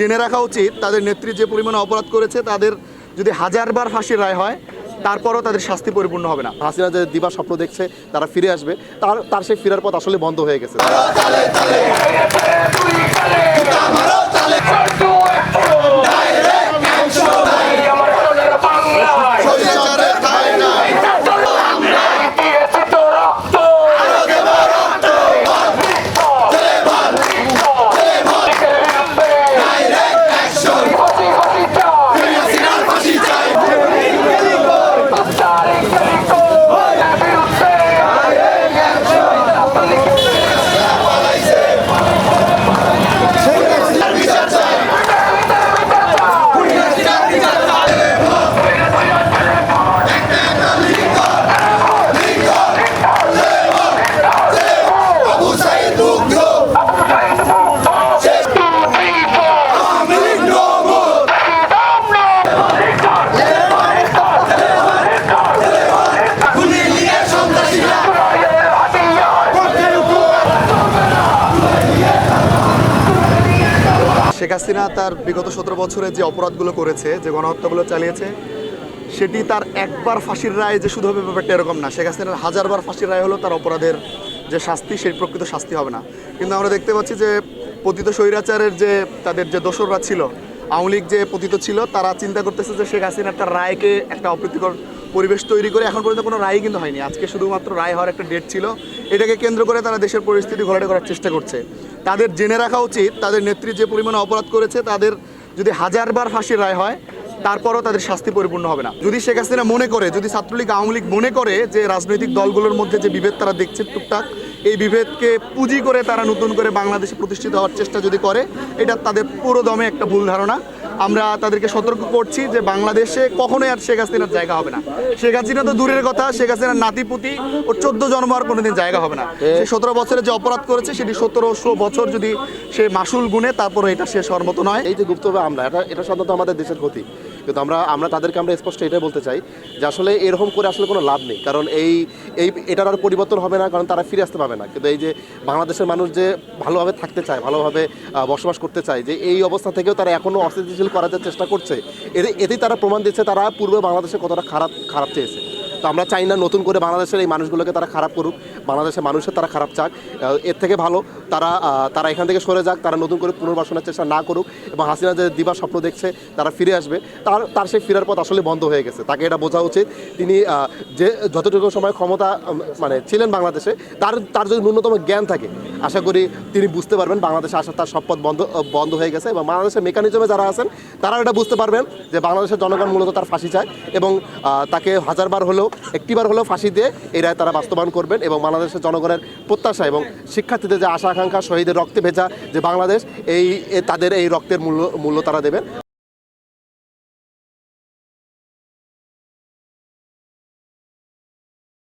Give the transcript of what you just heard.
জেনে রাখা উচিত, তাদের নেত্রী যে পরিমাণে অপরাধ করেছে, তাদের যদি হাজারবার ফাঁসির রায় হয়, তারপরও তাদের শাস্তি পরিপূর্ণ হবে না। ফাঁসিরা যে দিবা স্বপ্ন দেখছে, তারা ফিরে আসবে। তার তার সেই ফেরার পথ আসলে বন্ধ হয়ে গেছে। শেখ হাসিনা তার বিগত সতেরো বছরে যে অপরাধগুলো করেছে, যে গণহত্যাগুলো চালিয়েছে, সেটি তার একবার ফাঁসির রায় যে শুধু হবে ব্যাপারটা এরকম না। শেখ হাসিনার হাজারবার ফাঁসির রায় হলো তার অপরাধের যে শাস্তি, সেই প্রকৃত শাস্তি হবে না। কিন্তু আমরা দেখতে পাচ্ছি যে পতিত স্বৈরাচারের যে তাদের যে দোসররা ছিল, আওয়ামী লীগ যে পতিত ছিল, তারা চিন্তা করতেছে যে শেখ হাসিনা একটা রায়কে একটা অপ্রীতিকর পরিবেশ তৈরি করে এখন পর্যন্ত কোনো রায় কিন্তু হয়নি। আজকে শুধুমাত্র রায় হওয়ার একটা ডেট ছিল। এটাকে কেন্দ্র করে তারা দেশের পরিস্থিতি ঘোলাটে করার চেষ্টা করছে। তাদের জেনে রাখা উচিত, তাদের নেত্রী যে পরিমাণে অপরাধ করেছে, তাদের যদি হাজারবার ফাঁসির রায় হয়, তারপরও তাদের শাস্তি পরিপূর্ণ হবে না। যদি শেখ হাসিনা মনে করে, যদি ছাত্রলীগ, আওয়ামী লীগ মনে করে যে রাজনৈতিক দলগুলোর মধ্যে যে বিভেদ তারা দেখছে টুকটাক, এই বিভেদকে পুঁজি করে তারা নতুন করে বাংলাদেশে প্রতিষ্ঠিত হওয়ার চেষ্টা যদি করে, এটা তাদের পুরো দমে একটা ভুল ধারণা। আমরা তাদেরকে সতর্ক করছি যে বাংলাদেশে কখনোই আর শেখ হাসিনার জায়গা হবে না। শেখ হাসিনা তো দূরের কথা, শেখ হাসিনার নাতিপুতি ও চোদ্দ জন্ম আর কোনোদিন জায়গা হবে না। সে সতেরো বছরে যে অপরাধ করেছে, সেটি সতেরোশো বছর যদি সে মাসুল গুনে তারপরে এটা শেষ হওয়ার মতো নয়। এই যে গুপ্তভাবে আমরা, এটা এটা সাধারণত আমাদের দেশের ক্ষতি। কিন্তু আমরা আমরা তাদেরকে আমরা স্পষ্ট এটাই বলতে চাই যে আসলে এরকম করে আসলে কোনো লাভ নেই। কারণ এই এই, এটার আর পরিবর্তন হবে না, কারণ তারা ফিরে আসতে পাবে না। কিন্তু এই যে বাংলাদেশের মানুষ যে ভালোভাবে থাকতে চায়, ভালোভাবে বসবাস করতে চায়, যে এই অবস্থা থেকেও তারা এখনও অস্থিতিশীল করার চেষ্টা করছে, এতে, এতেই তারা প্রমাণ দিচ্ছে তারা পূর্বে বাংলাদেশে কতটা খারাপ খারাপ চেয়েছে। তো আমরা চাই না নতুন করে বাংলাদেশের এই মানুষগুলোকে তারা খারাপ করুক, বাংলাদেশের মানুষের তারা খারাপ চাক। এর থেকে ভালো, তারা তারা এখান থেকে সরে যাক, তারা নতুন করে পুনর্বাসনের চেষ্টা না করুক এবং হাসিনা যে দিবার স্বপ্ন দেখছে, তারা ফিরে আসবে। তার তার সেই ফেরার পথ আসলে বন্ধ হয়ে গেছে। তাকে এটা বোঝা উচিত। তিনি যে যতটুকু সময় ক্ষমতা মানে ছিলেন বাংলাদেশে, তার তার যদি ন্যূনতম জ্ঞান থাকে, আশা করি তিনি বুঝতে পারবেন বাংলাদেশে আসার তার সব পথ বন্ধ বন্ধ হয়ে গেছে এবং বাংলাদেশের মেকানিজমে যারা আছেন, তারাও এটা বুঝতে পারবেন যে বাংলাদেশের জনগণ মূলত তার ফাঁসি চায় এবং তাকে হাজারবার হলেও একটিবার হলেও ফাঁসি দিয়ে এই রায় তারা বাস্তবায়ন করবেন এবং বাংলাদেশের জনগণের প্রত্যাশা এবং শিক্ষার্থীদের যে আশা আকাঙ্ক্ষা শহীদের রক্তে ভেজা যে বাংলাদেশ, এই তাদের এই রক্তের মূল্য মূল্য তারা দেবেন।